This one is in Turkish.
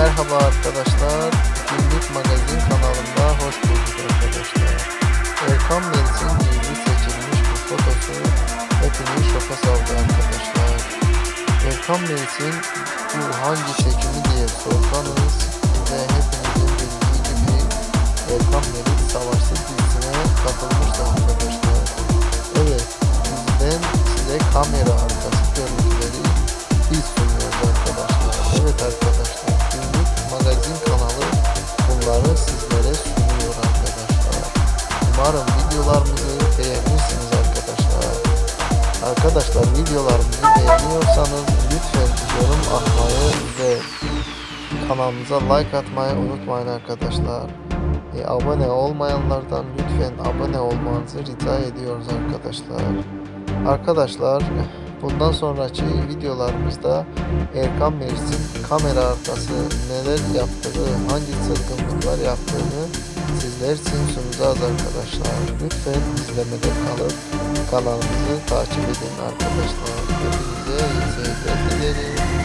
merhaba arkadaşlar. Günlük magazin kanalında hoş bulduk arkadaşlar. Erkan Melis'in gizli seçilmiş bu fotosu hepini şoka saldı arkadaşlar. Erkan Melis'in bu hangi çekimi diye sorsanız ve hepinizin bildiği gibi Erkan Melis Savaşçı dizisine katılmıştı arkadaşlar. Evet, bizden size kamera bunları sizlere sunuyor arkadaşlar. Umarım videolarımızı beğenirsiniz arkadaşlar. Arkadaşlar videolarımızı beğeniyorsanız lütfen yorum atmayı ve kanalımıza like atmayı unutmayın arkadaşlar. E, abone olmayanlardan lütfen abone olmanızı rica ediyoruz arkadaşlar. Arkadaşlar bundan sonraki videolarımızda Erkan Meris'in kamera arkası neler yaptığı, hangi çılgınlıklar yaptığını sizler için sunacağız arkadaşlar. Lütfen izlemede kalıp kanalımızı takip edin arkadaşlar. Hepinize iyi seyirler dilerim.